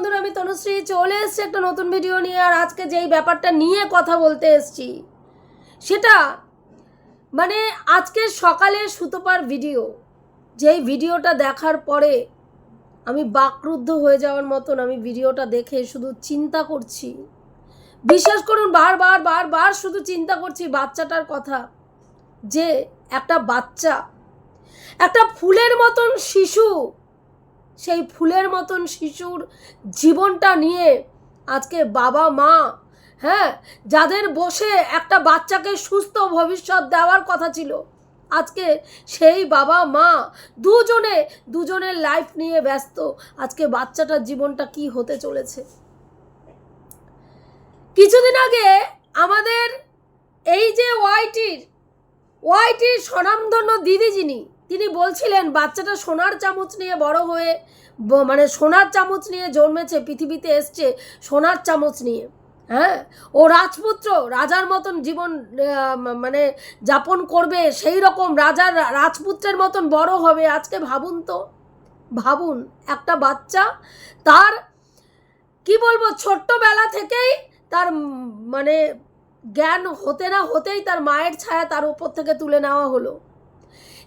বন্ধুরা, আমি তনুশ্রী চলে এসেছি একটা নতুন ভিডিও নিয়ে, আর আজকে যেই ব্যাপারটা নিয়ে কথা বলতে এসেছি, সেটা মানে আজকে সকালে সুতোপার ভিডিও যেই ভিডিওটা দেখার পরে আমি বাকরুদ্ধ হয়ে যাওয়ার মতন আমি ভিডিওটা দেখে শুধু চিন্তা করছি। বিশ্বাস করুন, বারবার বারবার শুধু চিন্তা করছি বাচ্চাটার কথা, যে একটা বাচ্চা, একটা ফুলের মতন শিশু সেই ফুলের মতন শিশুর জীবনটা নিয়ে আজকে বাবা মা হ্যাঁ যাদের বসে একটা বাচ্চাকে সুস্থ ভবিষ্যৎ দেওয়ার কথা ছিল, আজকে সেই বাবা মা দুজনে, দুজনের লাইফ নিয়ে ব্যস্ত, আজকে বাচ্চাটার জীবনটা কি হতে চলেছে। কিছুদিন আগে আমাদের এই যে ওয়াইটির ওয়াইটির স্বনামধন্য দিদি যিনি তিনি বলছিলেন, বাচ্চাটা সোনার চামচ নিয়ে বড় হয়ে মানে সোনার চামচ নিয়ে জন্মেছে, পৃথিবীতে এসছে সোনার চামচ নিয়ে। হ্যাঁ? ও রাজপুত্র, রাজার মতন জীবন মানে যাপন করবে, সেই রকম রাজার রাজপুত্রের মতন বড় হবে, আজকে ভাবুন তো। ভাবুন, একটা বাচ্চা তার, কি বলব, ছোট্টবেলা থেকেই তার মানে জ্ঞান হতে না হতেই তার মায়ের ছায়া তার উপর থেকে তুলে নেওয়া হলো।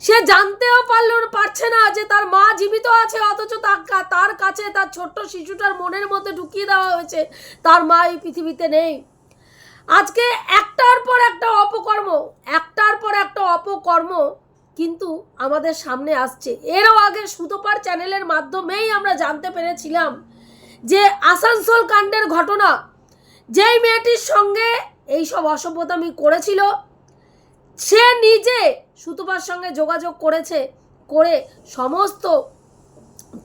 সে জানতেও পারল, পারছে না যে তার মা জীবিত আছে, অথচ তার কাছে তার ছোট্ট শিশুটার মনের মধ্যে ঢুকিয়ে দেওয়া হয়েছে, তার মা এই পৃথিবীতে নেই। আজকে একটার পর একটা অপকর্ম, একটার পর একটা অপকর্ম কিন্তু আমাদের সামনে আসছে। এরও আগে সুতোপার চ্যানেলের মাধ্যমেই আমরা জানতে পেরেছিলাম যে আসানসোল কাণ্ডের ঘটনা, যেই মেয়েটির সঙ্গে এইসব অসভ্যতামি করেছিল সে নিজে সুতপার সঙ্গে যোগাযোগ করেছে, করে সমস্ত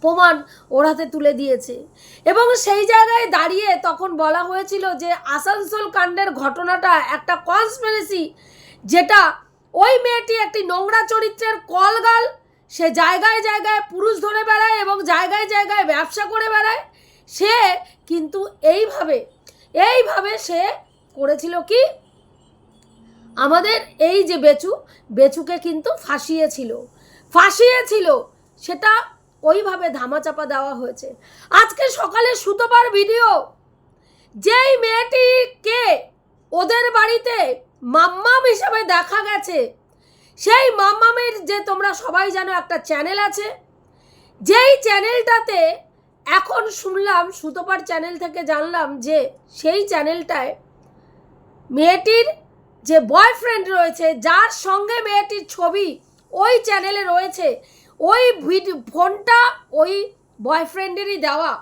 প্রমাণ ওর হাতে তুলে দিয়েছে। এবং সেই জায়গায় দাঁড়িয়ে তখন বলা হয়েছিল যে আসানসোল কাণ্ডের ঘটনাটা একটা কনস্পিরেসি যেটা ওই মেয়েটি একটি নোংরা চরিত্রের কলগাল, সে জায়গায় জায়গায় পুরুষ ধরে বেড়ায় এবং জায়গায় জায়গায় ব্যবসা করে বেড়ায়, সে কিন্তু এইভাবে এইভাবে সে করেছিল কি? আমাদের এই যে বেচু, বেচুকে কিন্তু ফাঁসিয়েছিল। ফাঁসিয়েছিল, সেটা ওইভাবে ধামাচাপা দেওয়া হয়েছে। আজকে সকালে সুতোবার ভিডিও। যেই মেয়েটিকে ওদের বাড়িতে মাম্মাম হিসাবে দেখা গেছে, সেই মাম্মামের যে তোমরা সবাই জানো একটা চ্যানেল আছে, যেই চ্যানেলটাতে এখন শুনলাম, সুতোপার চ্যানেল থেকে জানলাম যে সেই চ্যানেলটায় মেয়েটির যে বয়ফ্রেন্ড রয়েছে, যার সঙ্গে মেয়েটির ছবি ওই চ্যানেলে রয়েছে, ওই ফোনটা ওই বয়ফ্রেন্ডেরই দেওয়া।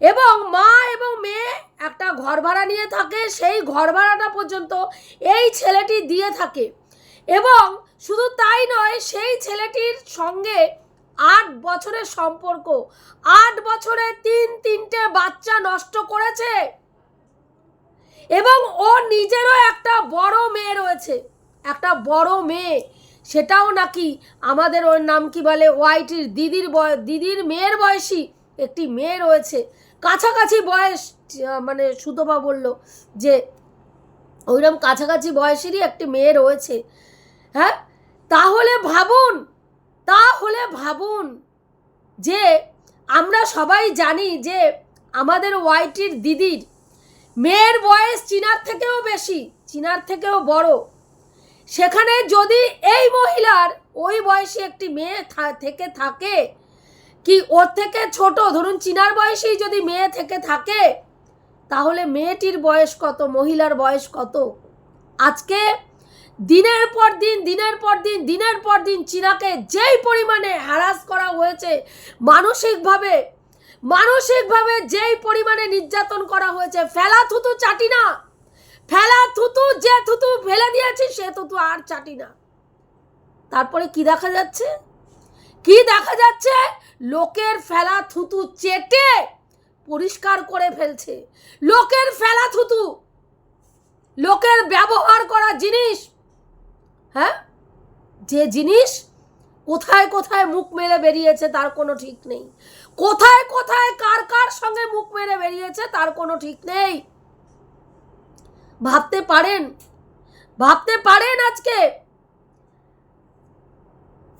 এবং মা এবং মেয়ে একটা ঘর ভাড়া নিয়ে থাকে, সেই ঘর ভাড়াটা পর্যন্ত এই ছেলেটি দিয়ে থাকে। এবং শুধু তাই নয়, সেই ছেলেটির সঙ্গে আট বছরের সম্পর্ক। আট বছরে তিন তিনটে বাচ্চা নষ্ট করেছে। এবং ও নিজেরও একটা বড় মেয়ে রয়েছে। একটা বড় মেয়ে। সেটাও নাকি আমাদের ওর নাম কি বলে? ওয়াইটির দিদির বয়, দিদির মেয়ের বয়সী একটি মেয়ে রয়েছে। কাছাকাছি বয়স মানে সুতপা বলল যে, ওইরকম কাছাকাছি বয়সেরই একটি মেয়ে রয়েছে। হ্যাঁ? তাহলে ভাবুন তাহলে ভাবুন যে, আমরা সবাই জানি যে, আমাদের ওয়াইটির দিদির মেয়ের বয়স চীনার থেকেও বেশি, চীনার থেকেও বড়। সেখানে যদি এই মহিলার ওই বয়সী একটি মেয়ে থেকে থাকে, কি ওর থেকে ছোট? ধরুন চীনার বয়সেই যদি মেয়ে থেকে থাকে, তাহলে মেয়েটির বয়স কত? মহিলার বয়স কত? আজকে দিনের পর দিন, দিনের পর দিন, দিনের পর দিন চীনাকে যেই পরিমাণে হ্যারাস করা হয়েছে, মানসিকভাবে মানসিকভাবে যেই পরিমাণে নির্যাতন করা হয়েছে, ফেলা থুতু চাটি না। ফেলা থুতু, যে থুতু ফেলে দিয়েছি, সে থুতু আর চাটি না। তারপরে কি দেখা যাচ্ছে? কি দেখা যাচ্ছে? লোকের ফেলা থুতু চেটে পরিষ্কার করে ফেলছে। লোকের ফেলা থুতু, লোকের ব্যবহার করা জিনিস হ্যাঁ? যে জিনিস কোথায় কোথায় মুখ মেরে বেরিয়েছে, তার কোনো ঠিক নেই। কোথায় কোথায়, কার কার সঙ্গে মুখ মেরে বেরিয়েছে তার কোনো ঠিক নেই। ভাবতে পারেন ভাবতে পারেন আজকে।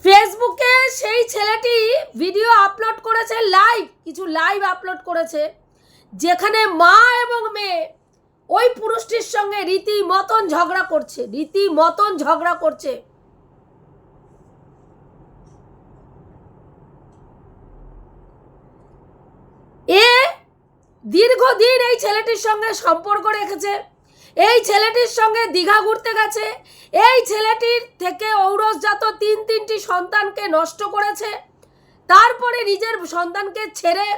ফেসবুকে সেই ছেলেটি ভিডিও আপলোড করেছে লাইভ, কিছু লাইভ আপলোড করেছে, যেখানে মা এবং মেয়ে ওই পুরুষটির সঙ্গে রীতি মতন ঝগড়া করছে রীতি মতন ঝগড়া করছে। দীর্ঘদিন এই ছেলেটির সঙ্গে সম্পর্ক রেখেছে। এই ছেলেটির সঙ্গে দীঘা ঘুরতে গেছে। এই ছেলেটির থেকে ঔরসজাত তিন তিনটি সন্তানকে নষ্ট করেছে। তারপরে নিজের সন্তানকে ছেড়ে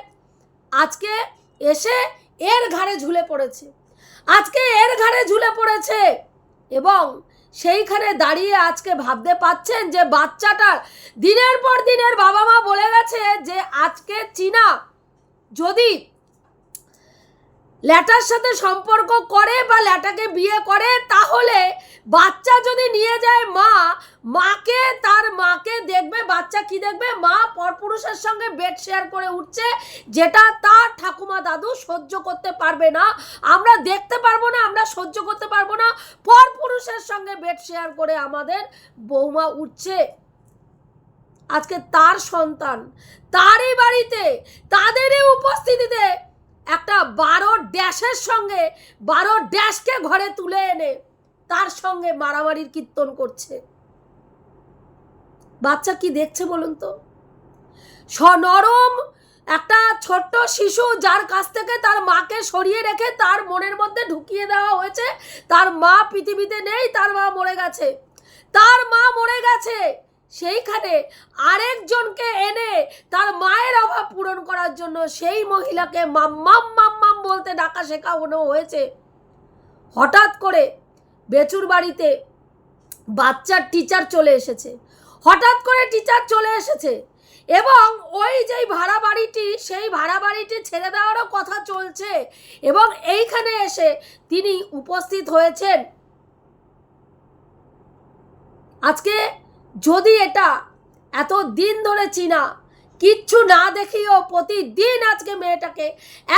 আজকে এসে এর ঘাড়ে ঝুলে পড়েছে। আজকে এর ঘাড়ে ঝুলে পড়েছে এবং সেইখানে দাঁড়িয়ে আজকে ভাবতে পাচ্ছেন যে বাচ্চাটার দিনের পর দিনের বাবা মা বলে গেছে যে আজকে চীনা যদি ল্যাটার সাথে সম্পর্ক করে বা ল্যাটাকে বিয়ে করে, তাহলে বাচ্চা যদি নিয়ে যায় মা, মাকে, তার মাকে দেখবে, বাচ্চা কি দেখবে? মা পরপুরুষের সঙ্গে বেড শেয়ার করে উঠছে, যেটা তার ঠাকুমা দাদু সহ্য করতে পারবে না। আমরা দেখতে পারব না, আমরা সহ্য করতে পারব না। পরপুরুষের সঙ্গে বেড শেয়ার করে আমাদের বৌমা উঠছে। আজকে তার সন্তান, তারই বাড়িতে, তাদেরই উপস্থিতিতে একটা বারো ড্যাশের সঙ্গে, বারো ড্যাশকে ঘরে তুলে এনে তার সঙ্গে মারামারির কীর্তন করছে। বাচ্চা কি দেখছে বলুন তো? সনরম একটা ছোট্ট শিশু যার কাছ থেকে তার মাকে সরিয়ে রেখে তার মনের মধ্যে ঢুকিয়ে দেওয়া হয়েছে। তার মা পৃথিবীতে নেই, তার মা মরে গেছে। তার মা মরে গেছে। সেইখানে আরেকজনকে এনে তার মায়ের অভাব পূরণ করার জন্য সেই মহিলাকে মাম্মাম মাম্মাম বলতে ডাকা শেখানো হয়েছে। হঠাৎ করে বেচুর বাড়িতে বাচ্চার টিচার চলে এসেছে। হঠাৎ করে টিচার চলে এসেছে এবং ওই যেই ভাড়া বাড়িটি, সেই ভাড়া বাড়িটি ছেড়ে দেওয়ারও কথা চলছে এবং এইখানে এসে তিনি উপস্থিত হয়েছেন। আজকে যদি এটা এত দিন ধরে চিনা, কিচ্ছু না দেখিয়েও প্রতিদিন আজকে মেয়েটাকে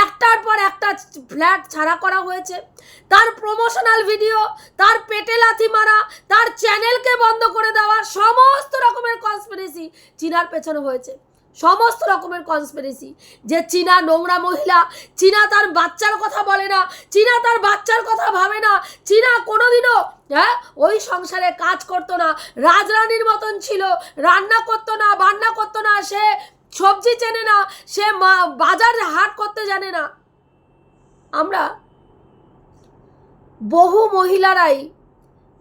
একটার পর একটা ফ্ল্যাট ছাড়া করা হয়েছে, তার প্রমোশনাল ভিডিও তার পেটে লাথি মারা, তার চ্যানেলকে বন্ধ করে দেওয়া, সমস্ত রকমের কনসপিরেসি চিনার পেছনে হয়েছে। সমস্ত রকমের কনস্পিরেসি যে চীনা নোংরা মহিলা, চীনা তার বাচ্চার কথা বলে না, চীনা তার বাচ্চার কথা ভাবে না, চীনা কোনোদিনও হ্যাঁ ওই সংসারে কাজ করতো না, রাজরানীর মতন ছিল, রান্না করতো না, বান্না করতো না, সে সবজি চেনে না, সে মা, বাজার হাট করতে জানে না। আমরা বহু মহিলারাই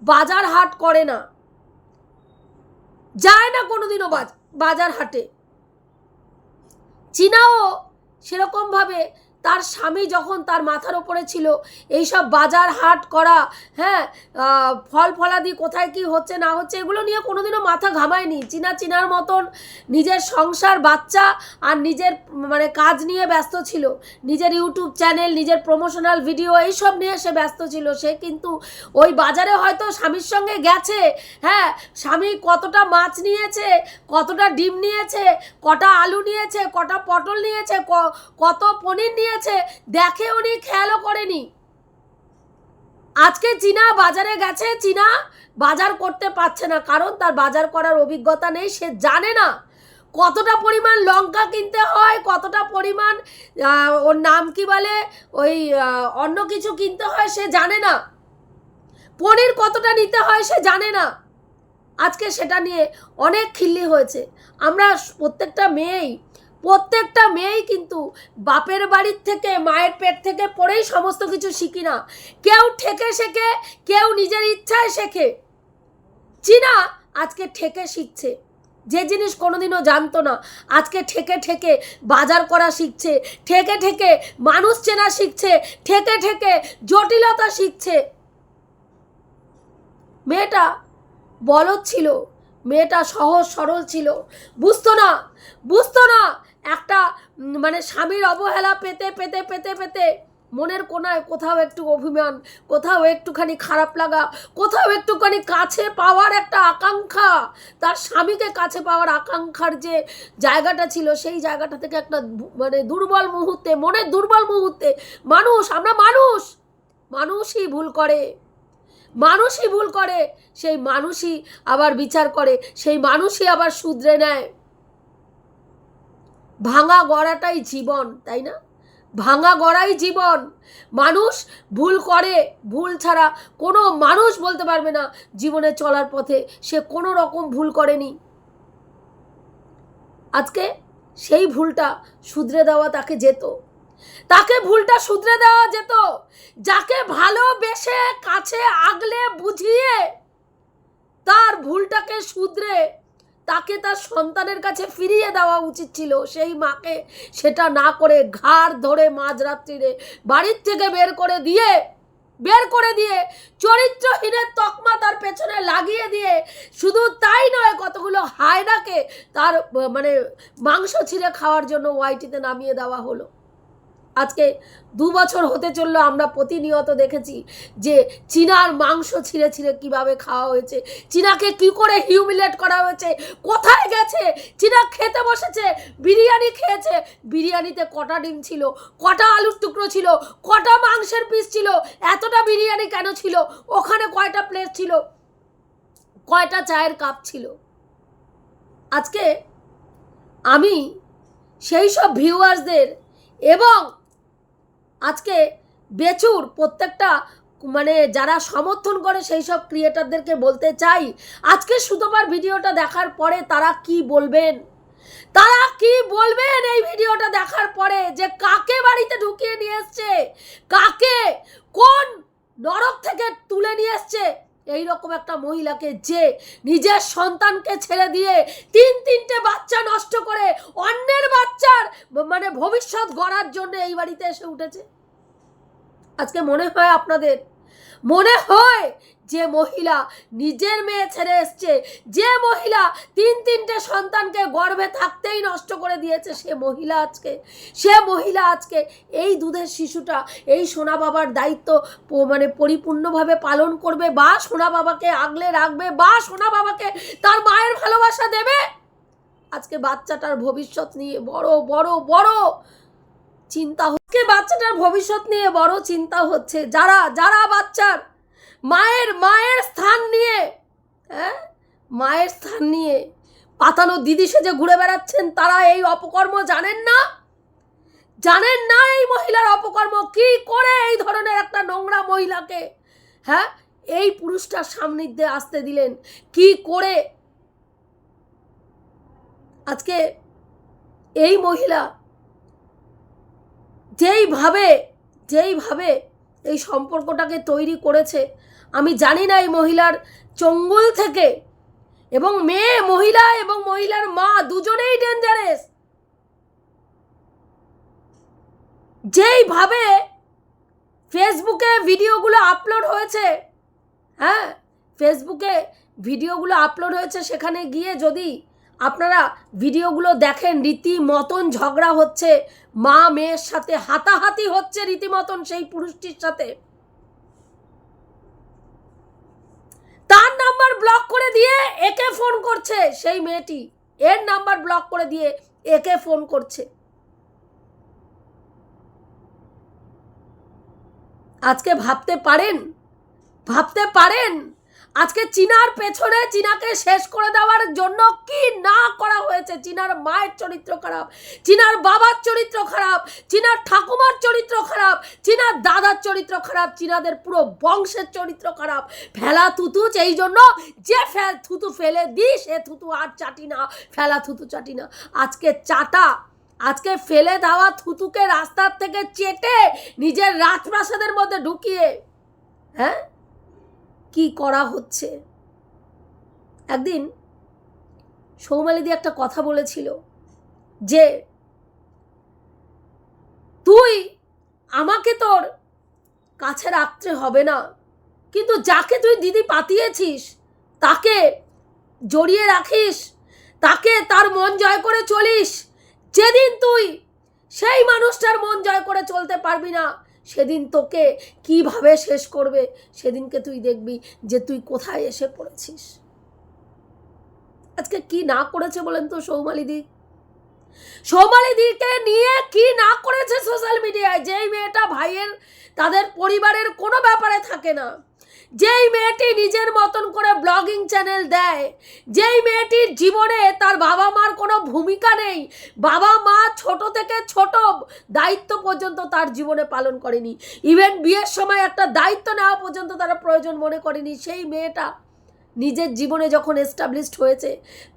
বাজার হাট করে না, যায় না কোনোদিনও বাজ- বাজার হাটে। চীনাও সেরকমভাবে তার স্বামী যখন তার মাথার ওপরে ছিল, এইসব বাজার হাট করা হ্যাঁ ফল ফলাদি কোথায় কি হচ্ছে না হচ্ছে, এগুলো নিয়ে কোনোদিনও মাথা ঘামায়নি। চীনা চীনার মতন নিজের সংসার বাচ্চা আর নিজের মানে কাজ নিয়ে ব্যস্ত ছিল। নিজের ইউটিউব চ্যানেল, নিজের প্রমোশনাল ভিডিও এইসব নিয়ে সে ব্যস্ত ছিল। সে কিন্তু ওই বাজারে হয়তো স্বামীর সঙ্গে গেছে হ্যাঁ স্বামী কতটা মাছ নিয়েছে, কতটা ডিম নিয়েছে, কটা আলু নিয়েছে, কটা পটল নিয়েছে কত পনির নিয়েছে দেখে উনি খেয়ালও করেনি। আজকে চীনা বাজারে গেছে, চীনা বাজার করতে পারছে না, কারণ তার বাজার করার অভিজ্ঞতা নেই, সে জানে না কতটা পরিমাণ লঙ্কা কিনতে হয়, কতটা পরিমাণ ওর নাম কি বলে, ওই অন্য কিছু কিনতে হয়, সে জানে না। পনির কতটা নিতে হয়, সে জানে না। আজকে সেটা নিয়ে অনেক খিল্লি হয়েছে। আমরা প্রত্যেকটা মেয়েই প্রত্যেকটা মেয়েই কিন্তু বাপের বাড়ির থেকে, মায়ের পেট থেকে পড়েই সমস্ত কিছু শিখি না। কেউ ঠেকে শেখে, কেউ নিজের ইচ্ছায় শেখে। চীনা আজকে ঠেকে শিখছে। যে জিনিস কোনোদিনও জানতো না। আজকে ঠেকে ঠেকে বাজার করা শিখছে। ঠেকে ঠেকে মানুষ চেনা শিখছে। ঠেকে ঠেকে জটিলতা শিখছে। মেয়েটা বলদ ছিল। মেয়েটা সহজ সরল ছিল। বুঝতো না। বুঝতো না একটা মানে স্বামীর অবহেলা পেতে পেতে পেতে পেতে মনের কোনায় কোথাও একটু অভিমান, কোথাও একটুখানি খারাপ লাগা, কোথাও একটুখানি কাছে পাওয়ার একটা আকাঙ্ক্ষা। তার স্বামীকে কাছে পাওয়ার আকাঙ্ক্ষার যে জায়গাটা ছিল, সেই জায়গাটা থেকে একটা মানে দুর্বল মুহূর্তে, মনের দুর্বল মুহূর্তে মানুষ, আমরা মানুষ, মানুষই ভুল করে। মানুষই ভুল করে, সেই মানুষই আবার বিচার করে, সেই মানুষই আবার শুধরে নেয়। ভাঙা গড়াটাই জীবন, তাই না? ভাঙা গড়াই জীবন। মানুষ ভুল করে, ভুল ছাড়া কোনো মানুষ বলতে পারবে না জীবনে চলার পথে। সে কোনো রকম ভুল করেনি। আজকে সেই ভুলটা শুধরে দেওয়া তাকে যেত। তাকে ভুলটা শুধরে দেওয়া যেত, যাকে ভালোবেসে কাছে আগলে বুঝিয়ে তার ভুলটাকে শুধরে তাকে তার সন্তানের কাছে ফিরিয়ে দেওয়া উচিত ছিল। সেই মাকে সেটা না করে ঘাড় ধরে মাঝরাত্রিরে বাড়ির থেকে বের করে দিয়ে, বের করে দিয়ে চরিত্রহীনের তকমা তার পেছনে লাগিয়ে দিয়ে শুধু তাই নয়, কতগুলো হায়নাকে তার মানে মাংস ছিঁড়ে খাওয়ার জন্য ওয়াইটিতে নামিয়ে দেওয়া হলো। আজকে দু বছর হতে চলল, আমরা প্রতিনিয়ত দেখেছি যে চীনার মাংস ছিঁড়ে ছিঁড়ে কীভাবে খাওয়া হয়েছে, চীনাকে কি করে হিউমিলেট করা হয়েছে, কোথায় গেছে, চীনা খেতে বসেছে, বিরিয়ানি খেয়েছে। বিরিয়ানিতে কটা ডিম ছিল, কটা আলুর টুকরো ছিল, কটা মাংসের পিস ছিল, এতটা বিরিয়ানি কেন ছিল, ওখানে কয়টা প্লেট ছিল, কয়টা চায়ের কাপ ছিল। আজকে আমি সেই সব ভিউয়ার্সদের এবং আজকে বেচুর প্রত্যেকটা মানে যারা সমর্থন করে সেই সব ক্রিয়েটারদেরকে বলতে চাই, আজকে শুধুবার ভিডিওটা দেখার পরে তারা কি বলবেন? তারা কি বলবেন এই ভিডিওটা দেখার পরে যে কাকে বাড়িতে ঢুকিয়ে নিয়ে এসছে? কাকে কোন নরক থেকে তুলে নিয়ে এসছে? এইরকম একটা মহিলাকে যে নিজের সন্তানকে ছেড়ে দিয়ে তিন তিনটে বাচ্চা নষ্ট করে অন্যের বাচ্চার মানে ভবিষ্যৎ গড়ার জন্য এই বাড়িতে এসে উঠেছে? আজকে মনে হয় আপনাদের মনে হয় যে মহিলা নিজের মেয়ে ছেড়ে এসছে। যে মহিলা তিন তিনটে সন্তানকে গর্ভে থাকতেই নষ্ট করে দিয়েছে, সে মহিলা আজকে, সে মহিলা আজকে এই দুধের শিশুটা, এই সোনা বাবার দায়িত্ব মানে পরিপূর্ণভাবে পালন করবে বা সোনা বাবাকে আগলে রাখবে বা সোনা বাবাকে তার মায়ের ভালোবাসা দেবে। আজকে বাচ্চাটার ভবিষ্যৎ নিয়ে বড় বড় বড় চিন্তা হচ্ছে বাচ্চাটার ভবিষ্যৎ নিয়ে? বড় চিন্তা হচ্ছে। যারা যারা বাচ্চার মায়ের মায়ের স্থান নিয়ে হ্যাঁ? মায়ের স্থান নিয়ে পাতানো দিদি সেজে ঘুরে বেড়াচ্ছেন, তারা এই অপকর্ম জানেন না? জানেন না এই মহিলার অপকর্ম? কি করে এই ধরনের একটা নোংরা মহিলাকে হ্যাঁ? এই পুরুষটার সান্নিধ্যে আসতে দিলেন? কি করে? আজকে এই মহিলা যেইভাবে যেইভাবে এই সম্পর্কটাকে তৈরি করেছে, আমি জানি না এই মহিলার চঙ্গুল থেকে। এবং মেয়ে, মহিলা এবং মহিলার মা দুজনেই ডেঞ্জারেস যেইভাবে ফেসবুকে ভিডিওগুলো আপলোড হয়েছে হ্যাঁ? ফেসবুকে ভিডিওগুলো আপলোড হয়েছে, সেখানে গিয়ে যদি আপনারা ভিডিওগুলো দেখেন, রীতিমতন ঝগড়া হচ্ছে, মা মেয়ের সাথে হাতাহাতি হচ্ছে রীতিমতন সেই পুরুষটির সাথে। তার নাম্বার ব্লক করে দিয়ে একে ফোন করছে সেই মেয়েটি। এর নাম্বার ব্লক করে দিয়ে একে ফোন করছে। আজকে ভাবতে পারেন? ভাবতে পারেন? আজকে চীনার পেছনে চীনাকে শেষ করে দেওয়ার জন্য কি না করা হয়েছে? চীনার মায়ের চরিত্র খারাপ, চীনার বাবার চরিত্র খারাপ, চীনার ঠাকুমার চরিত্র খারাপ, চীনার দাদার চরিত্র খারাপ, চীনাদের পুরো বংশের চরিত্র খারাপ। ফেলা থুতু এই জন্য যে ফেল থুতু ফেলে দি, সে থুতু আর চাটি না, ফেলা থুতু চাটি না। আজকে চাটা, আজকে ফেলে দেওয়া থুতুকে রাস্তার থেকে চেটে নিজের রাজপ্রাসাদের মধ্যে ঢুকিয়ে হ্যাঁ? কি করা হচ্ছে? একদিন সৌমালিদি একটা কথা বলেছিল যে, তুই আমাকে তোর কাছে রাখতে হবে না, কিন্তু যাকে তুই দিদি পাতিয়েছিস, তাকে জড়িয়ে রাখিস, তাকে তার মন জয় করে চলিস। যেদিন তুই সেই মানুষটার মন জয় করে চলতে পারবি না সেদিন তোকে কীভাবে শেষ করবে? সেদিনকে তুই দেখবি যে তুই কোথায় এসে পড়েছিস। আজকে কি না করেছে বলেন তো সৌমালিদি? সৌমালিদিকে নিয়ে কি না করেছে সোশ্যাল মিডিয়ায় যেই মেয়েটা ভাইয়ের, তাদের পরিবারের কোনো ব্যাপারে থাকে না। যেই মেয়েটি নিজের মতন করে ব্লগিং চ্যানেল দেয়, যেই মেয়েটির জীবনে তার বাবা মার কোনো ভূমিকা নেই, বাবা মা ছোট থেকে ছোট দায়িত্ব পর্যন্ত তার জীবনে পালন করেনি। ইভেন বিয়ের সময় একটা দায়িত্ব নেওয়া পর্যন্ত তারা প্রয়োজন মনে করেনি। সেই মেয়েটা নিজের জীবনে যখন এস্টাবলিশড হয়েছে,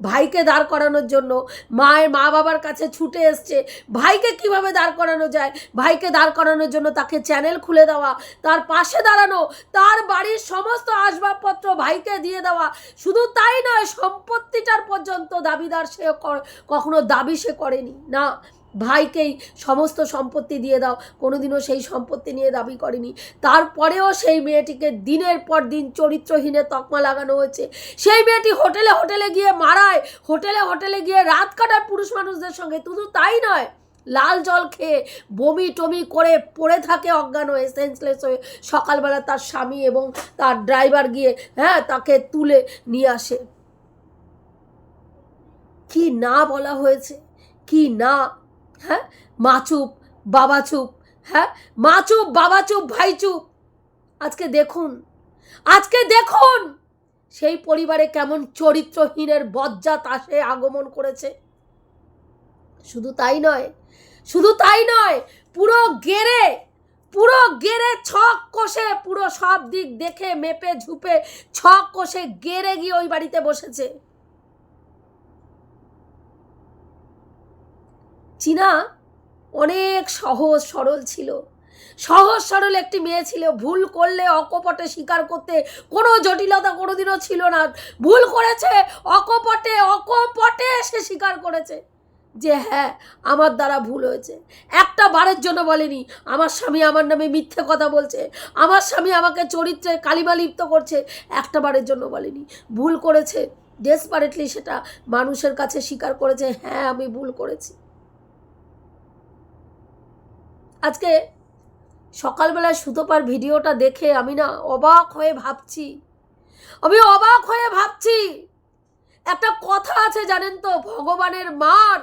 ভাইকে দাঁড় করানোর জন্য, মায়ের মা বাবার কাছে ছুটে এসছে, ভাইকে কীভাবে দাঁড় করানো যায়? ভাইকে দাঁড় করানোর জন্য তাকে চ্যানেল খুলে দেওয়া, তার পাশে দাঁড়ানো, তার বাড়ির সমস্ত আসবাবপত্র ভাইকে দিয়ে দেওয়া, শুধু তাই নয়, সম্পত্তিটার পর্যন্ত দাবিদার সে কখনো দাবি সে করেনি। না ভাইকেই সমস্ত সম্পত্তি দিয়ে দাও। কোনোদিনও সেই সম্পত্তি নিয়ে দাবি করেনি। তারপরেও সেই মেয়েটিকে দিনের পর দিন চরিত্রহীনে তকমা লাগানো হয়েছে। সেই মেয়েটি হোটেলে হোটেলে গিয়ে মারায়। হোটেলে হোটেলে গিয়ে রাত কাটায় পুরুষ মানুষদের সঙ্গে। শুধু তাই নয়, লাল জল খেয়ে বমি টমি করে পড়ে থাকে অজ্ঞান হয়ে সেন্সলেস হয়ে। সকালবেলা তার স্বামী এবং তার ড্রাইভার গিয়ে হ্যাঁ তাকে তুলে নিয়ে আসে। কি না বলা হয়েছে? কি না হ্যাঁ? মা চুপ, বাবা চুপ হ্যাঁ? মা চুপ, বাবা চুপ, ভাই চুপ। আজকে দেখুন আজকে দেখুন সেই পরিবারে কেমন চরিত্রহীনের বজ্জাত আসে, আগমন করেছে। শুধু তাই নয়, শুধু তাই নয়, পুরো গেরে পুরো গেরে ছক কষে, পুরো সব দিক দেখে, মেপে, ঝুপে ছক কষে গেরে গিয়ে ওই বাড়িতে বসেছে। চীনা অনেক সহজ সরল ছিল। সহজ সরল একটি মেয়ে ছিল। ভুল করলে অকপটে স্বীকার করতে কোনো জটিলতা কোনোদিনও ছিল না। ভুল করেছে, অকপটে অকপটে সে স্বীকার করেছে যে হ্যাঁ আমার দ্বারা ভুল হয়েছে। একটা বারের জন্য বলেনি, আমার স্বামী আমার নামে মিথ্যে কথা বলছে, আমার স্বামী আমাকে চরিত্রে কালিমা লিপ্ত করছে, একটা বারের জন্য বলেনি। ভুল করেছে ডেসপারেটলি সেটা মানুষের কাছে স্বীকার করেছে হ্যাঁ আমি ভুল করেছি। আজকে সকালবেলায় সুতোপার ভিডিওটা দেখে আমি না অবাক হয়ে ভাবছি। আমি অবাক হয়ে ভাবছি। একটা কথা আছে জানেন তো, ভগবানের মার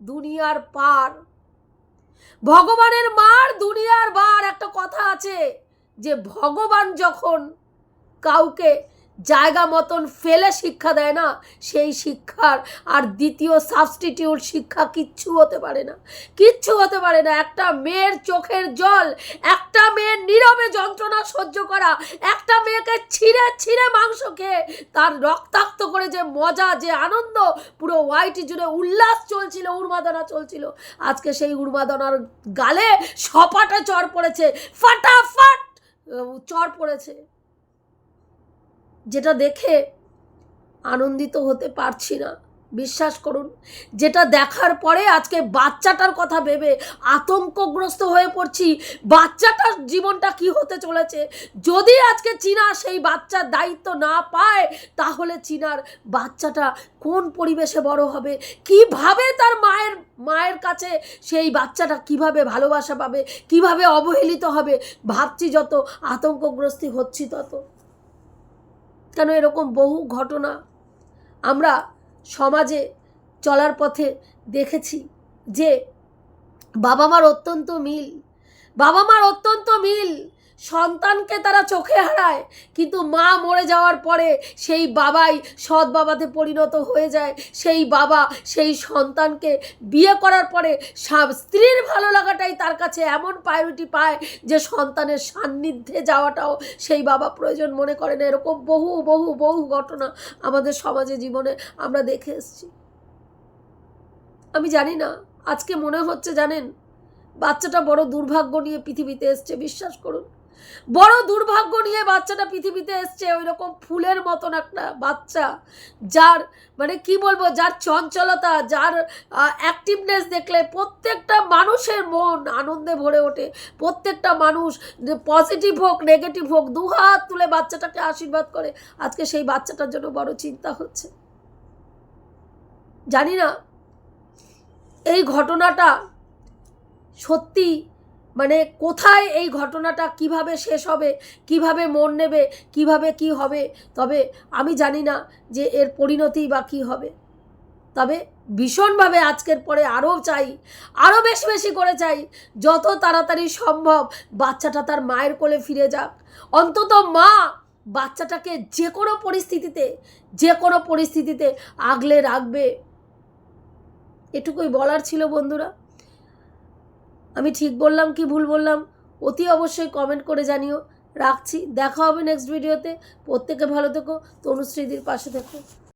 দুনিয়ার পার। ভগবানের মার দুনিয়ার বার একটা কথা আছে যে ভগবান যখন কাউকে জায়গা মতন ফেলে শিক্ষা দেয় না, সেই শিক্ষার আর দ্বিতীয় সাবস্টিটিউট শিক্ষা কিচ্ছু হতে পারে না। কিচ্ছু হতে পারে না। একটা মেয়ের চোখের জল, একটা মেয়ের নীরবে যন্ত্রণা সহ্য করা, একটা মেয়েকে ছিঁড়ে ছিঁড়ে মাংস খেয়ে তার রক্তাক্ত করে যে মজা, যে আনন্দ, পুরো হোয়াইটি জুড়ে উল্লাস চলছিল, উন্মাদনা চলছিল। আজকে সেই উন্মাদনার গালে সপাটে চর পড়েছে, ফাটাফাট চর পড়েছে। যেটা দেখে আনন্দিত হতে পারছি না। বিশ্বাস করুন, যেটা দেখার পরে আজকে বাচ্চাটার কথা ভেবে আতঙ্কগ্রস্ত হয়ে পড়ছি। বাচ্চাটার জীবনটা কি হতে চলেছে? যদি আজকে চীনা সেই বাচ্চার দায়িত্ব না পায়, তাহলে চীনার বাচ্চাটা কোন পরিবেশে বড় হবে? কীভাবে তার মায়ের মায়ের কাছে সেই বাচ্চাটা কীভাবে ভালোবাসা পাবে? কীভাবে অবহেলিত হবে? ভাবছি যত আতঙ্কগ্রস্ত হচ্ছি তত। কেন এরকম বহু ঘটনা আমরা সমাজে চলার পথে দেখেছি যে বাবা মার অত্যন্ত মিল, বাবা মার অত্যন্ত মিল সন্তানকে তারা চোখে হারায়, কিন্তু মা মরে যাওয়ার পরে সেই বাবাই সৎ বাবাতে পরিণত হয়ে যায়। সেই বাবা সেই সন্তানকে বিয়ে করার পরে স্ত্রীর ভালো লাগাটাই তার কাছে এমন প্রায়োরিটি পায় যে সন্তানের সান্নিধ্যে যাওয়াটাও সেই বাবা প্রয়োজন মনে করে না। এরকম বহু বহু বহু ঘটনা আমাদের সমাজে জীবনে আমরা দেখে এসছি। আমি জানি না, আজকে মনে হচ্ছে জানেন? বাচ্চাটা বড় দুর্ভাগ্য নিয়ে পৃথিবীতে এসছে, বিশ্বাস করুন। বড় দুর্ভাগ্য নিয়ে বাচ্চাটা পৃথিবীতে এসছে ওই রকম ফুলের মতন একটা বাচ্চা, যার মানে কি বলব, যার চঞ্চলতা, যার অ্যাক্টিভনেস দেখলে প্রত্যেকটা মানুষের মন আনন্দে ভরে ওঠে। প্রত্যেকটা মানুষ পজিটিভ হোক নেগেটিভ হোক, দু হাত তুলে বাচ্চাটাকে আশীর্বাদ করে। আজকে সেই বাচ্চাটার জন্য বড় চিন্তা হচ্ছে। জানি না, এই ঘটনাটা সত্যি মানে কোথায় এই ঘটনাটা, কীভাবে শেষ হবে, কীভাবে মন নেবে, কীভাবে কি হবে, তবে আমি জানি না যে এর পরিণতি বা কী হবে। তবে ভীষণভাবে আজকের পরে আরও চাই, আরও বেশি বেশি করে চাই, যত তাড়াতাড়ি সম্ভব বাচ্চাটা তার মায়ের কোলে ফিরে যাক। অন্তত মা বাচ্চাটাকে যে কোনো পরিস্থিতিতে, যে কোনো পরিস্থিতিতে আগলে রাখবে। এটুকুই বলার ছিল বন্ধুরা। আমি ঠিক বললাম কি ভুল বললাম? অতি অবশ্যই কমেন্ট করে জানিও। রাখছি, দেখা হবে নেক্সট ভিডিওতে প্রত্যেকে ভালো থেকো। তনুশ্রীদির পাশে থেকো।